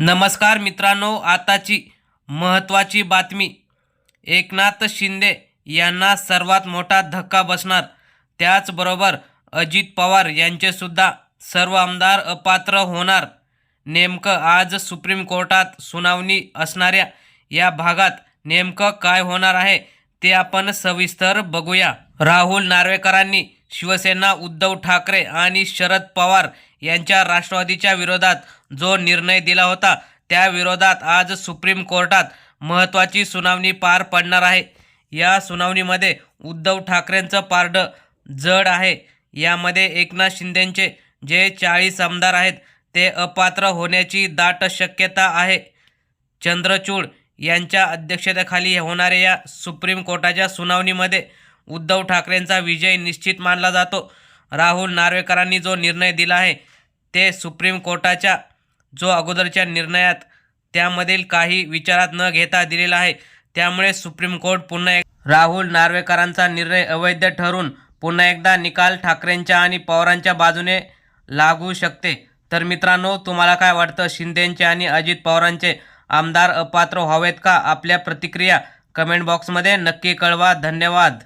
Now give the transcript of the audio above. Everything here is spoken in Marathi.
नमस्कार मित्रांनो आताची महत्त्वाची बातमी. एकनाथ शिंदे यांना सर्वात मोठा धक्का बसणार. त्याचबरोबर अजित पवार यांचेसुद्धा सर्व आमदार अपात्र होणार. नेमकं आज सुप्रीम कोर्टात सुनावणी असणाऱ्या या भागात नेमकं काय होणार आहे ते आपण सविस्तर बघूया. राहुल नार्वेकरांनी शिवसेना उद्धव ठाकरे आणि शरद पवार यांच्या राष्ट्रवादीच्या विरोधात जो निर्णय दिला होता त्या विरोधात आज सुप्रीम कोर्टात महत्त्वाची सुनावणी पार पडणार आहे. या सुनावणीमध्ये उद्धव ठाकरेंचं पारडं जड आहे. यामध्ये एकनाथ शिंदेंचे जे चाळीस आमदार आहेत ते अपात्र होण्याची दाट शक्यता आहे. चंद्रचूड यांच्या अध्यक्षतेखाली होणाऱ्या या सुप्रीम कोर्टाच्या सुनावणीमध्ये उद्धव ठाकरेंचा विजय निश्चित मानला जातो. राहुल नार्वेकरांनी जो निर्णय दिला आहे ते सुप्रीम कोर्टाच्या जो अगोदरच्या निर्णयात त्यामधील काही विचारात न घेता दिलेला आहे. त्यामुळे सुप्रीम कोर्ट पुन्हा एक राहुल नार्वेकरांचा निर्णय अवैध ठरून पुन्हा एकदा निकाल ठाकरेंच्या आणि पवारांच्या बाजूने लागू शकते. तर मित्रांनो तुम्हाला काय वाटतं? शिंदेंचे आणि अजित पवारांचे आमदार अपात्र व्हावेत का? आपल्या प्रतिक्रिया कमेंट बॉक्समध्ये नक्की कळवा. धन्यवाद.